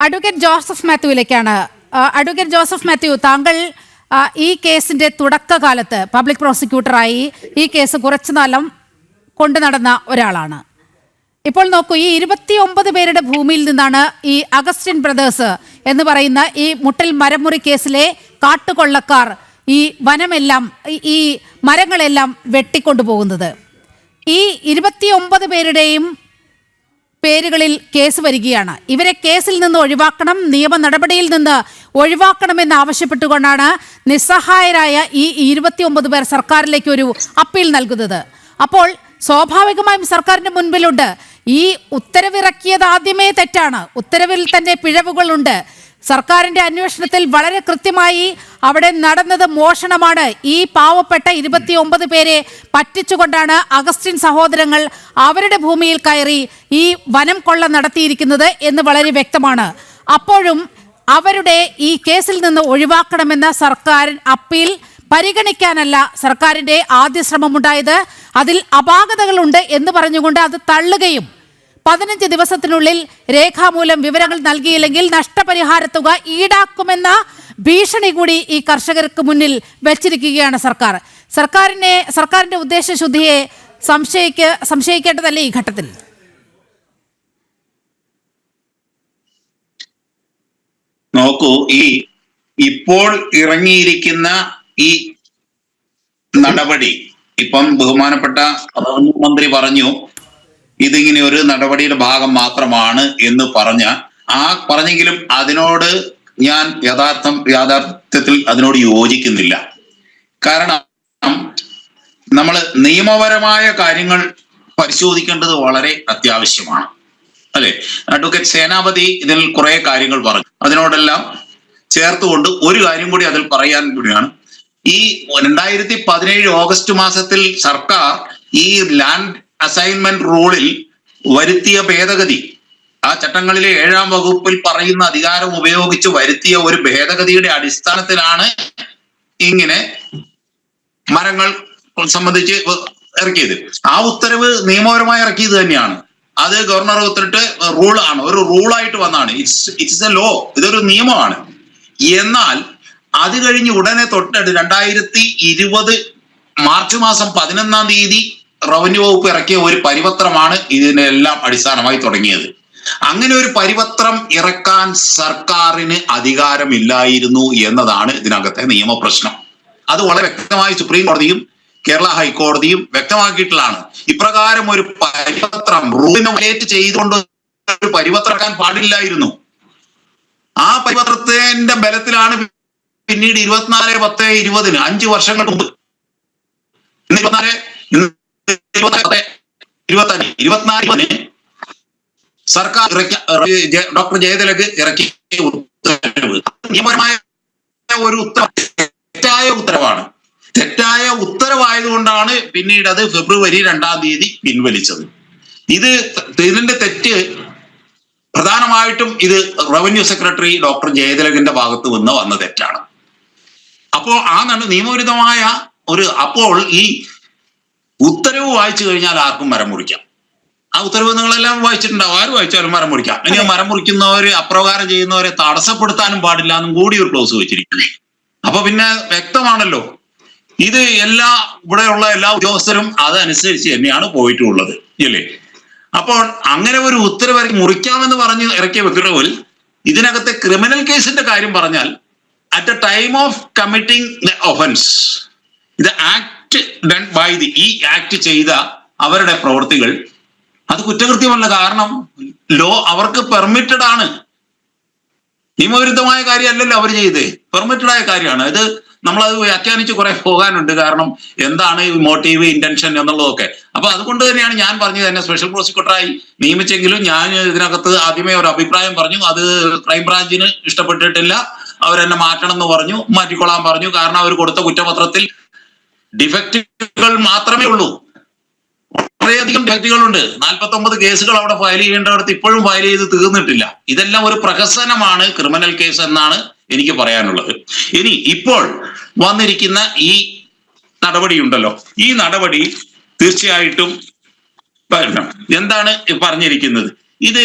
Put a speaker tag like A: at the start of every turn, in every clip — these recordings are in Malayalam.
A: അഡ്വക്കേറ്റ് ജോസഫ് മാത്യുവിലേക്കാണ്. അഡ്വക്കേറ്റ് ജോസഫ് മാത്യു താങ്കൾ ഈ കേസിന്റെ തുടക്കകാലത്ത് പബ്ലിക് പ്രോസിക്യൂട്ടറായി ഈ കേസ് കുറച്ചു നാളം കൊണ്ടു നടന്ന ഒരാളാണ്. ഇപ്പോൾ നോക്കൂ ഈ ഇരുപത്തി ഒമ്പത് പേരുടെ ഭൂമിയിൽ നിന്നാണ് ഈ അഗസ്റ്റിൻ ബ്രദേഴ്സ് എന്ന് പറയുന്ന ഈ മുട്ടൽ മരമുറി കേസിലെ കാട്ടുകൊള്ളക്കാർ ഈ വനമെല്ലാം ഈ- മരങ്ങളെല്ലാം വെട്ടിക്കൊണ്ടുപോകുന്നത്. ഈ ഇരുപത്തി ഒമ്പത് പേരുടെയും പേരുകളിൽ കേസ് വരികയാണ്. ഇവരെ കേസിൽ നിന്ന് ഒഴിവാക്കണം നിയമ നടപടിയിൽ നിന്ന് ഒഴിവാക്കണമെന്ന് ആവശ്യപ്പെട്ടുകൊണ്ടാണ് നിസ്സഹായരായ ഈ ഇരുപത്തിയൊമ്പത് പേർ സർക്കാരിലേക്ക് ഒരു അപ്പീൽ നൽകുന്നത്. അപ്പോൾ സ്വാഭാവികമായും സർക്കാരിന്റെ മുൻപിലുണ്ട്. ഈ ഉത്തരവിറക്കിയത് ആദ്യമേ തെറ്റാണ്. ഉത്തരവിൽ തന്നെ പിഴവുകളുണ്ട്. സർക്കാരിന്റെ അന്വേഷണത്തിൽ വളരെ കൃത്യമായി അവിടെ നടന്നത് മോഷണമാണ്. ഈ പാവപ്പെട്ട ഇരുപത്തിയൊമ്പത് പേരെ പറ്റിച്ചുകൊണ്ടാണ് അഗസ്റ്റിൻ സഹോദരങ്ങൾ അവരുടെ ഭൂമിയിൽ കയറി ഈ വനം കൊള്ള നടത്തിയിരിക്കുന്നത് എന്ന് വളരെ വ്യക്തമാണ്. അപ്പോഴും അവരുടെ ഈ കേസിൽ നിന്ന് ഒഴിവാക്കണമെന്ന സർക്കാർ അപ്പീൽ പരിഗണിക്കാനല്ല സർക്കാരിന്റെ ആദ്യ ശ്രമമുണ്ടായത്. അതിൽ അപാകതകളുണ്ട് എന്ന് പറഞ്ഞുകൊണ്ട് അത് തള്ളുകയും പതിനഞ്ച് ദിവസത്തിനുള്ളിൽ രേഖാമൂലം വിവരങ്ങൾ നൽകിയില്ലെങ്കിൽ നഷ്ടപരിഹാര തുക ഈടാക്കുമെന്ന ഭീഷണി കൂടി ഈ കർഷകർക്ക് മുന്നിൽ വെച്ചിരിക്കുകയാണ് സർക്കാർ. സർക്കാരിനെ സർക്കാരിന്റെ ഉദ്ദേശശുദ്ധിയെ സംശയിക്ക സംശയിക്കേണ്ടതല്ലേ ഈ ഘട്ടത്തിൽ?
B: നോക്കൂ ഈ ഇപ്പോൾ ഇറങ്ങിയിരിക്കുന്ന ഈ നടപടി ഇപ്പം ബഹുമാനപ്പെട്ട റവന്യൂ മന്ത്രി പറഞ്ഞു ഇതിങ്ങനെ ഒരു നടപടിയുടെ ഭാഗം മാത്രമാണ് എന്ന് പറഞ്ഞ ആ പറഞ്ഞെങ്കിലും അതിനോട് ഞാൻ യഥാർത്ഥം യാഥാർത്ഥ്യത്തിൽ അതിനോട് യോജിക്കുന്നില്ല. കാരണം നമ്മൾ നിയമപരമായ കാര്യങ്ങൾ പരിശോധിക്കേണ്ടത് വളരെ അത്യാവശ്യമാണ്. അല്ലെ? അഡ്വക്കേറ്റ് സേനാപതി ഇതിൽ കുറെ കാര്യങ്ങൾ പറഞ്ഞു. അതിനോടെല്ലാം ചേർത്തുകൊണ്ട് ഒരു കാര്യം കൂടി അതിൽ പറയാൻ കൂടിയാണ്. ഈ രണ്ടായിരത്തി പതിനേഴ് ഓഗസ്റ്റ് മാസത്തിൽ സർക്കാർ ഈ ലാൻഡ് അസൈൻമെന്റ് റൂളിൽ വരുത്തിയ ഭേദഗതി. ആ ചട്ടങ്ങളിലെ ഏഴാം വകുപ്പിൽ പറയുന്ന അധികാരം ഉപയോഗിച്ച് വരുത്തിയ ഒരു ഭേദഗതിയുടെ അടിസ്ഥാനത്തിലാണ് ഇങ്ങനെ മരങ്ങൾ സംബന്ധിച്ച് ഇറക്കിയത്. ആ ഉത്തരവ് നിയമപരമായി ഇറക്കിയത് തന്നെയാണ്. അത് ഗവർണർ ഉത്തരട്ട് റൂൾ ആണ്. ഒരു റൂളായിട്ട് വന്നാണ് ഇറ്റ്സ് ഇറ്റ്സ് എ ലോ ഇതൊരു നിയമമാണ്. എന്നാൽ അത് കഴിഞ്ഞ് ഉടനെ തൊട്ടടുത്ത് രണ്ടായിരത്തി ഇരുപത് മാർച്ച് മാസം പതിനൊന്നാം തീയതി റവന്യൂ വകുപ്പ് ഇറക്കിയ ഒരു പരിപത്രമാണ് ഇതിനെല്ലാം അടിസ്ഥാനമായി തുടങ്ങിയത്. അങ്ങനെ ഒരു പരിപത്രം ഇറക്കാൻ സർക്കാരിന് അധികാരമില്ലായിരുന്നു എന്നതാണ് ഇതിനകത്തെ നിയമപ്രശ്നം. അത് വളരെ വ്യക്തമായി സുപ്രീം കോടതിയും കേരള ഹൈക്കോടതിയും വ്യക്തമാക്കിയിട്ടുള്ളതാണ്. ഇപ്രകാരം ഒരു പരിപത്രം റൂളിനെ ചെയ്തുകൊണ്ട് ഒരു പരിപത്രം ഇറക്കാൻ പാടില്ലായിരുന്നു. ആ പരിപത്രത്തിന്റെ ബലത്തിലാണ് പിന്നീട് ഇരുപത്തിനാല് പത്ത് ഇരുപതിന് അഞ്ചു വർഷങ്ങൾക്ക് മുമ്പ്. ഇരുപത്തിനാല് ഇരുപത്തഞ്ച് ഇരുപത്തിനാല് സർക്കാർ ഡോക്ടർ ജയതിലക് ഇറക്കിയ ഉത്തരവ്. നിയമപരമായ ഒരു ഉത്തരവ് തെറ്റായ ഉത്തരവാണ്. തെറ്റായ ഉത്തരവായതുകൊണ്ടാണ് പിന്നീട് അത് ഫെബ്രുവരി രണ്ടാം തീയതി പിൻവലിച്ചത്. ഇത് ഇതിന്റെ തെറ്റ് പ്രധാനമായിട്ടും ഇത് റവന്യൂ സെക്രട്ടറി ഡോക്ടർ ജയതിലകിന്റെ ഭാഗത്ത് നിന്ന് വന്ന തെറ്റാണ്. അപ്പോൾ ആ നിയമവിരുദ്ധമായ ഒരു അപ്പോൾ ഈ ഉത്തരവ് വായിച്ചു കഴിഞ്ഞാൽ ആർക്കും മരം മുറിക്കാം. ആ ഉത്തരവ് നിങ്ങളെല്ലാം വായിച്ചിട്ടുണ്ടാവും ആര് വായിച്ചാലും മരം മുറിക്കാം. ഇനി മരം മുറിക്കുന്നവര് അപ്രകാരം ചെയ്യുന്നവരെ തടസ്സപ്പെടുത്താനും പാടില്ല എന്നും കൂടി ഒരു ക്ലോസ് വെച്ചിരിക്കുന്നു. അപ്പൊ പിന്നെ വ്യക്തമാണല്ലോ. ഇത് എല്ലാ ഇവിടെയുള്ള എല്ലാ ഉദ്യോഗസ്ഥരും അതനുസരിച്ച് തന്നെയാണ് പോയിട്ടുള്ളത്. അല്ലേ അപ്പോൾ അങ്ങനെ ഒരു ഉത്തരവ് മുറിക്കാമെന്ന് പറഞ്ഞ് ഇറക്കിയ ഉത്തരവിൽ ഇതിനകത്തെ ക്രിമിനൽ കേസിന്റെ കാര്യം പറഞ്ഞാൽ at a time of committing the offence ഇത് ആക്ട് ഡൺ ബൈ ദി ഈ ആക്ട് ചെയ്ത അവരുടെ പ്രവൃത്തികൾ അത് കുറ്റകൃത്യമല്ല. കാരണം ലോ അവർക്ക് പെർമിറ്റഡ് ആണ് നിയമവിരുദ്ധമായ കാര്യമല്ലല്ലോ അവർ ചെയ്തേ. പെർമിറ്റഡ് ആയ കാര്യമാണ്. ഇത് നമ്മളത് വ്യാഖ്യാനിച്ച് കുറെ പോകാനുണ്ട്. കാരണം എന്താണ് ഈ മോട്ടീവ് ഇന്റൻഷൻ എന്നുള്ളതൊക്കെ. അപ്പൊ അതുകൊണ്ട് തന്നെയാണ് ഞാൻ പറഞ്ഞത് എന്നെ സ്പെഷ്യൽ പ്രോസിക്യൂട്ടറായി നിയമിച്ചെങ്കിലും ഞാൻ ഇതിനകത്ത് ആദ്യമേ ഒരു അഭിപ്രായം പറഞ്ഞു. അത് ക്രൈംബ്രാഞ്ചിന് ഇഷ്ടപ്പെട്ടിട്ടില്ല. അവരെന്നെ മാറ്റണം എന്ന് പറഞ്ഞു. മാറ്റിക്കൊള്ളാൻ പറഞ്ഞു. കാരണം അവർ കൊടുത്ത കുറ്റപത്രത്തിൽ ഡിഫക്റ്റുകൾ മാത്രമേ ഉള്ളൂ. വളരെയധികം വ്യക്തികളുണ്ട്. നാൽപ്പത്തി ഒമ്പത് കേസുകൾ അവിടെ ഫയൽ ചെയ്യേണ്ടവർക്ക് ഇപ്പോഴും ഫയൽ ചെയ്ത് തീർന്നിട്ടില്ല. ഇതെല്ലാം ഒരു പ്രഹസനമാണ് ക്രിമിനൽ കേസ് എന്നാണ് എനിക്ക് പറയാനുള്ളത്. ഇനി ഇപ്പോൾ വന്നിരിക്കുന്ന ഈ നടപടി ഉണ്ടല്ലോ ഈ നടപടി തീർച്ചയായിട്ടും എന്താണ് പറഞ്ഞിരിക്കുന്നത്? ഇത്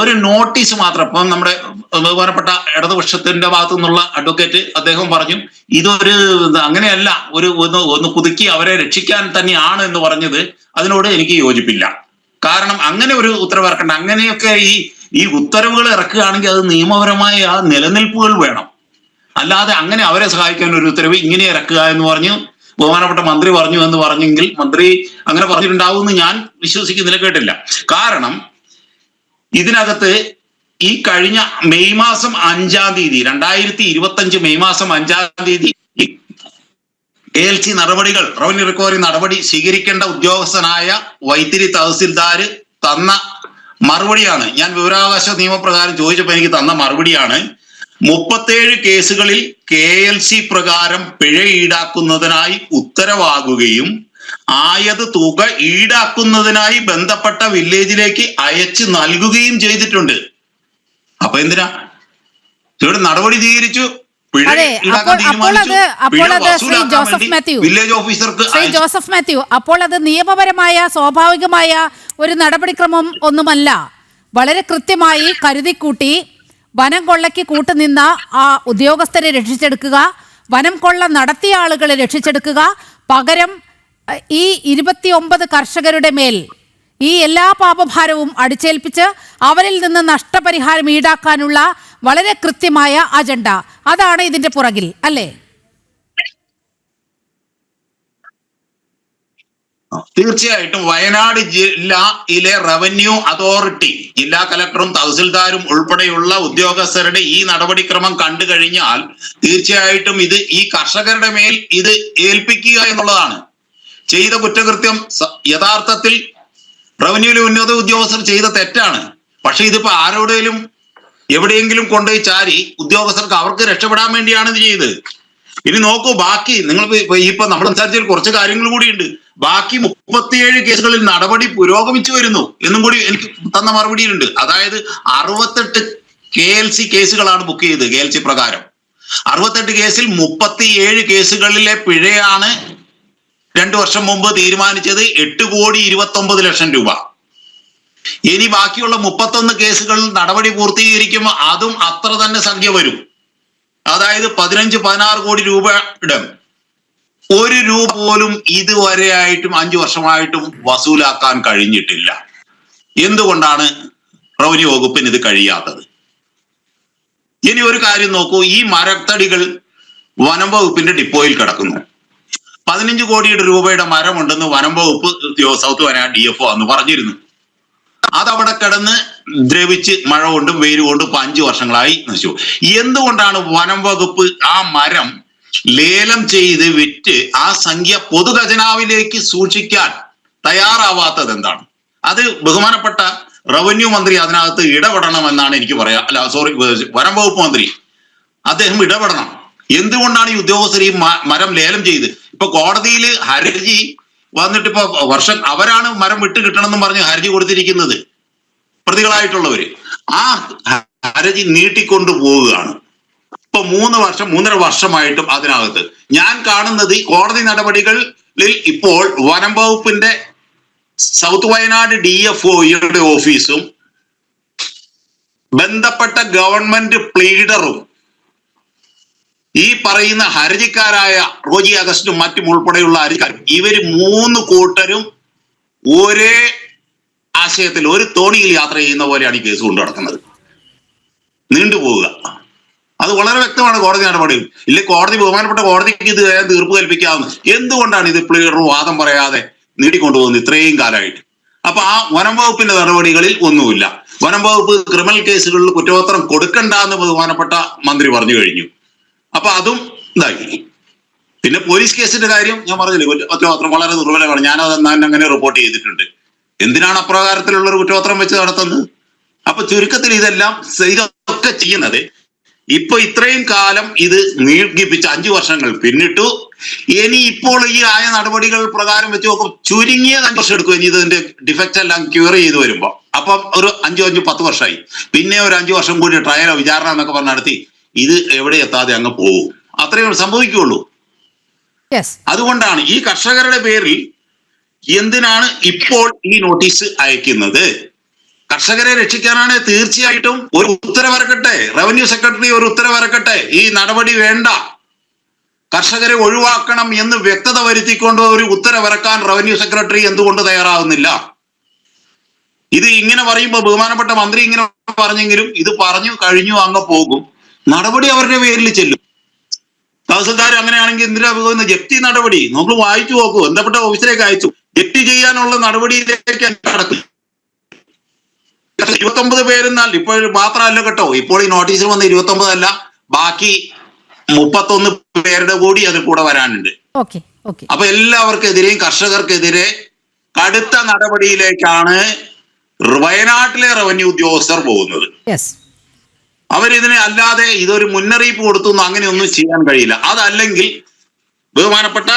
B: ഒരു നോട്ടീസ് മാത്രം. ഇപ്പം നമ്മുടെ ബഹുമാനപ്പെട്ട ഇടതുപക്ഷത്തിന്റെ ഭാഗത്തു നിന്നുള്ള അഡ്വക്കേറ്റ് അദ്ദേഹം പറഞ്ഞു ഇതൊരു അങ്ങനെയല്ല ഒരു ഒന്ന് ഒന്ന് പുതുക്കി അവരെ രക്ഷിക്കാൻ തന്നെയാണ് എന്ന് പറഞ്ഞത് അതിനോട് എനിക്ക് യോജിപ്പില്ല. കാരണം അങ്ങനെ ഒരു ഉത്തരവ് ഇറക്കണ്ട അങ്ങനെയൊക്കെ ഈ ഈ ഉത്തരവുകൾ ഇറക്കുകയാണെങ്കിൽ അത് നിയമപരമായ നിലനിൽപ്പുകൾ വേണം. അല്ലാതെ അങ്ങനെ അവരെ സഹായിക്കാൻ ഒരു ഉത്തരവ് ഇങ്ങനെ ഇറക്കുക എന്ന് പറഞ്ഞു ബഹുമാനപ്പെട്ട മന്ത്രി പറഞ്ഞു എന്ന് പറഞ്ഞെങ്കിൽ മന്ത്രി അങ്ങനെ പറഞ്ഞിട്ടുണ്ടാവും എന്ന് ഞാൻ വിശ്വസിക്കുന്നില്ല കേട്ടില്ല. കാരണം ഇതിനകത്ത് ഈ കഴിഞ്ഞ മെയ് മാസം അഞ്ചാം തീയതി രണ്ടായിരത്തി ഇരുപത്തി അഞ്ച് മെയ് മാസം അഞ്ചാം തീയതി എ എൽ സി നടപടികൾ റവന്യൂ റിക്കവറി നടപടി സ്വീകരിക്കേണ്ട ഉദ്യോഗസ്ഥനായ വൈത്തിരി തഹസിൽദാര് തന്ന മറുപടിയാണ്. ഞാൻ വിവരാവകാശ നിയമപ്രകാരം ചോദിച്ചപ്പോൾ എനിക്ക് തന്ന മറുപടിയാണ്. മുപ്പത്തേഴ് കേസുകളിൽ കെ എൽ സി പ്രകാരം പിഴ ഈടാക്കുന്നതിനായി ഉത്തരവാകുകയും ആയത് തുക ഈടാക്കുന്നതിനായി ബന്ധപ്പെട്ട വില്ലേജിലേക്ക് അയച്ചു നൽകുകയും ചെയ്തിട്ടുണ്ട്. അപ്പൊ എന്തിനാ? ഇവിടെ നടപടി സ്വീകരിച്ചു. വില്ലേജ് ഓഫീസർക്ക്
A: ശ്രീ ജോസഫ് മാത്യു അപ്പോൾ അത് നിയമപരമായ സ്വാഭാവികമായ ഒരു നടപടിക്രമം ഒന്നുമല്ല. വളരെ കൃത്യമായി കരുതിക്കൂട്ടി വനം കൊള്ളയ്ക്ക് കൂട്ടുനിന്ന ആ ഉദ്യോഗസ്ഥരെ രക്ഷിച്ചെടുക്കുക വനം കൊള്ള നടത്തിയ ആളുകളെ രക്ഷിച്ചെടുക്കുക പകരം ഈ ഇരുപത്തിയൊമ്പത് കർഷകരുടെ മേൽ ഈ എല്ലാ പാപഭാരവും അടിച്ചേൽപ്പിച്ച് അവരിൽ നിന്ന് നഷ്ടപരിഹാരം ഈടാക്കാനുള്ള വളരെ കൃത്യമായ അജണ്ട. അതാണ് ഇതിന്റെ പുറകിൽ അല്ലേ?
B: തീർച്ചയായിട്ടും വയനാട് ജില്ലയിലെ റവന്യൂ അതോറിറ്റി ജില്ലാ കലക്ടറും തഹസിൽദാരും ഉൾപ്പെടെയുള്ള ഉദ്യോഗസ്ഥരുടെ ഈ നടപടിക്രമം കണ്ടു കഴിഞ്ഞാൽ തീർച്ചയായിട്ടും ഇത് ഈ കർഷകരുടെ മേൽ ഇത് ഏൽപ്പിക്കുക എന്നുള്ളതാണ്. ചെയ്ത കുറ്റകൃത്യം യഥാർത്ഥത്തിൽ റവന്യൂവിലെ ഉന്നത ഉദ്യോഗസ്ഥർ ചെയ്ത തെറ്റാണ്. പക്ഷെ ഇതിപ്പോ ആരോടെങ്കിലും എവിടെയെങ്കിലും കൊണ്ടുപോയി ചാരി ഉദ്യോഗസ്ഥർക്ക് അവർക്ക് രക്ഷപ്പെടാൻ വേണ്ടിയാണ് ഇത് ചെയ്ത് ഇനി നോക്കൂ ബാക്കി നിങ്ങൾ ഇപ്പൊ നമ്മൾ സംസാരിച്ചതിൽ കുറച്ച് കാര്യങ്ങൾ കൂടിയുണ്ട്. ബാക്കി മുപ്പത്തിയേഴ് കേസുകളിൽ നടപടി പുരോഗമിച്ചു വരുന്നു എന്നും കൂടി എനിക്ക് തന്ന മറുപടിയിലുണ്ട്. അതായത് അറുപത്തെട്ട് കെ എൽ സി കേസുകളാണ് ബുക്ക് ചെയ്തത് കെ എൽ സി പ്രകാരം. അറുപത്തെട്ട് കേസിൽ മുപ്പത്തിയേഴ് കേസുകളിലെ പിഴയാണ് രണ്ടു വർഷം മുമ്പ് തീരുമാനിച്ചത് എട്ട് കോടി ഇരുപത്തി ഒമ്പത് ലക്ഷം രൂപ. ഇനി ബാക്കിയുള്ള മുപ്പത്തൊന്ന് കേസുകൾ നടപടി പൂർത്തീകരിക്കുമ്പോൾ അതും അത്ര തന്നെ സംഖ്യ വരും. അതായത് പതിനഞ്ച് പതിനാറ് കോടി രൂപയുടെ ഒരു രൂപ പോലും ഇതുവരെയായിട്ടും അഞ്ചു വർഷമായിട്ടും വസൂലാക്കാൻ കഴിഞ്ഞിട്ടില്ല. എന്തുകൊണ്ടാണ് റവന്യൂ വകുപ്പിന് ഇത് കഴിയാത്തത്? ഇനി ഒരു കാര്യം നോക്കൂ ഈ മരത്തടികൾ വനം വകുപ്പിന്റെ ഡിപ്പോയിൽ കിടക്കുന്നു. പതിനഞ്ച് കോടിയുടെ രൂപയുടെ മരമുണ്ടെന്ന് വനം വകുപ്പ് സൗത്ത് വയനാട് ഡി എഫ് അന്ന് പറഞ്ഞിരുന്നു. അതവിടെ കിടന്ന് ദ്രവിച്ച് മഴ കൊണ്ടും വെയിൽ കൊണ്ടും ഇപ്പൊ അഞ്ചു വർഷങ്ങളായി നശിച്ചു. എന്തുകൊണ്ടാണ് വനം വകുപ്പ് ആ മരം ലേലം ചെയ്ത് വിറ്റ് ആ സംഖ്യ പൊതുഖജനാവിലേക്ക് സൂക്ഷിക്കാൻ തയ്യാറാവാത്തത് എന്താണ് അത് ബഹുമാനപ്പെട്ട റവന്യൂ മന്ത്രി അതിനകത്ത് ഇടപെടണമെന്നാണ് എനിക്ക് പറയാം. അല്ല സോറി വനം വകുപ്പ് മന്ത്രി. അദ്ദേഹം ഇടപെടണം. എന്തുകൊണ്ടാണ് ഈ ഉദ്യോഗസ്ഥർ ഈ മരം ലേലം ചെയ്ത് ഇപ്പൊ കോടതിയിൽ ഹർജി വന്നിട്ട് ഇപ്പൊ വർഷം അവരാണ് മരം വിട്ട് കിട്ടണമെന്നും പറഞ്ഞ് ഹർജി കൊടുത്തിരിക്കുന്നത് പ്രതികളായിട്ടുള്ളവര്. ആ ഹർജി നീട്ടിക്കൊണ്ടു പോവുകയാണ്. ഇപ്പൊ മൂന്ന് വർഷം മൂന്നര വർഷമായിട്ടും അതിനകത്ത്. ഞാൻ കാണുന്നത് കോടതി നടപടികളിൽ ഇപ്പോൾ വനം വകുപ്പിന്റെ സൗത്ത് വയനാട് ഡി എഫ് ഒയുടെ ഓഫീസും ബന്ധപ്പെട്ട ഗവൺമെന്റ് പ്ലീഡറും ഈ പറയുന്ന ഹർജിക്കാരായ റോജി അഗസ്റ്റും മറ്റും ഉൾപ്പെടെയുള്ള ഹർജിക്കാരും ഇവർ മൂന്ന് കൂട്ടരും ഒരേ ആശയത്തിൽ ഒരു തോണിയിൽ യാത്ര ചെയ്യുന്ന പോലെയാണ് ഈ കേസ് കൊണ്ടു നടക്കുന്നത്. നീണ്ടുപോവുക അത് വളരെ വ്യക്തമാണ് കോടതി നടപടി ഇല്ല കോടതി ബഹുമാനപ്പെട്ട കോടതിക്ക് ഇത് തീർപ്പ് കൽപ്പിക്കാവുന്ന എന്തുകൊണ്ടാണ് ഇത് പ്ലീഡർ വാദം പറയാതെ നീട്ടിക്കൊണ്ടുപോകുന്നത് ഇത്രയും കാലമായിട്ട്? അപ്പൊ ആ വനം വകുപ്പിന്റെ നടപടികളിൽ ഒന്നുമില്ല. വനം വകുപ്പ് ക്രിമിനൽ കേസുകളിൽ കുറ്റപത്രം കൊടുക്കണ്ട എന്ന് ബഹുമാനപ്പെട്ട മന്ത്രി പറഞ്ഞു കഴിഞ്ഞു. അപ്പൊ അതും ഇതായി. പിന്നെ പോലീസ് കേസിന്റെ കാര്യം ഞാൻ പറഞ്ഞില്ലേ കുറ്റ- കുറ്റപത്രം വളരെ ദുർബലമാണ്. ഞാൻ അത് അന്ന് അങ്ങനെ റിപ്പോർട്ട് ചെയ്തിട്ടുണ്ട്. എന്തിനാണ് അപ്രകാരത്തിലുള്ള ഒരു കുറ്റപത്രം വെച്ച് നടത്തുന്നത്? അപ്പൊ ചുരുക്കത്തിൽ ഇതെല്ലാം ഇതൊക്കെ ചെയ്യുന്നത് ഇപ്പൊ ഇത്രയും കാലം ഇത് നീർഗിപ്പിച്ച് അഞ്ചു വർഷങ്ങൾ പിന്നിട്ടു. ഇനി ഇപ്പോൾ ഈ ആയ നടപടികൾ പ്രകാരം വെച്ച് നോക്കും ചുരുങ്ങിയ അഞ്ച് വർഷം എടുക്കും ഇനി ഇതിന്റെ ഡിഫക്റ്റ് എല്ലാം ക്യൂർ ചെയ്ത് വരുമ്പോ. അപ്പം ഒരു അഞ്ചു അഞ്ചു പത്ത് വർഷമായി. പിന്നെ ഒരു അഞ്ചു വർഷം കൂടി ട്രയലോ വിചാരണ എന്നൊക്കെ പറഞ്ഞ് നടത്തി. ഇത് എവിടെ എത്താതെ അങ്ങ് പോകും. അത്രയും സംഭവിക്കുകയുള്ളൂ. അതുകൊണ്ടാണ് ഈ കർഷകരുടെ പേരിൽ എന്തിനാണ് ഇപ്പോൾ ഈ നോട്ടീസ് അയക്കുന്നത്? കർഷകരെ രക്ഷിക്കാനാണ് തീർച്ചയായിട്ടും ഒരു ഉത്തരവിറക്കട്ടെ റവന്യൂ സെക്രട്ടറി ഒരു ഉത്തരവിറക്കട്ടെ ഈ നടപടി വേണ്ട. കർഷകരെ ഒഴിവാക്കണം എന്ന് വ്യക്തത വരുത്തിക്കൊണ്ട് ഒരു ഉത്തരവിറക്കാൻ റവന്യൂ സെക്രട്ടറി എന്തുകൊണ്ട് തയ്യാറാവുന്നില്ല? ഇത് ഇങ്ങനെ പറയുമ്പോൾ ബഹുമാനപ്പെട്ട മന്ത്രി ഇങ്ങനെ പറഞ്ഞെങ്കിലും ഇത് പറഞ്ഞു കഴിഞ്ഞു അങ്ങ് പോകും. നടപടി അവരുടെ പേരിൽ ചെല്ലും. തഹസിൽദാർ അങ്ങനെയാണെങ്കിൽ എന്തിനാ പോകുന്നത്? ജപ്തി നടപടി. നമ്മൾ വായിച്ചു നോക്കൂ. ബന്ധപ്പെട്ട ഓഫീസിലേക്ക് അയച്ചു. ജപ്തി ചെയ്യാനുള്ള നടപടിയിലേക്ക് കടക്കും. ഇരുപത്തൊമ്പത് പേരെന്നാൽ ഇപ്പോൾ മാത്രമല്ല കേട്ടോ. ഇപ്പോൾ ഈ നോട്ടീസിൽ വന്ന ഇരുപത്തൊമ്പത് അല്ല ബാക്കി മുപ്പത്തൊന്ന് പേരുടെ കൂടി അതിൽ കൂടെ വരാനുണ്ട്. അപ്പൊ എല്ലാവർക്കെതിരെയും കർഷകർക്കെതിരെ കടുത്ത നടപടിയിലേക്കാണ് വയനാട്ടിലെ റവന്യൂ ഉദ്യോഗസ്ഥർ പോകുന്നത്. അവരിതിനെ അല്ലാതെ ഇതൊരു മുന്നറിയിപ്പ് കൊടുത്തു എന്ന് അങ്ങനെയൊന്നും ചെയ്യാൻ കഴിയില്ല. അതല്ലെങ്കിൽ ബഹുമാനപ്പെട്ട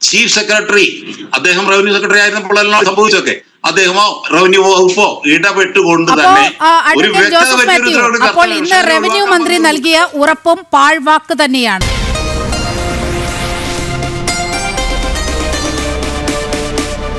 B: ചീഫ് സെക്രട്ടറി അദ്ദേഹം റവന്യൂ സെക്രട്ടറി ആയിരുന്നപ്പോഴെല്ലാം സംഭവിച്ചൊക്കെ അദ്ദേഹമോ റവന്യൂ വകുപ്പോ ഇടപെട്ടുകൊണ്ട് തന്നെ
A: അപ്പോൾ ഇന്ന് റവന്യൂ മന്ത്രി. നൽകിയ ഉറപ്പും പാഴ്വാക്ക് തന്നെയാണ്.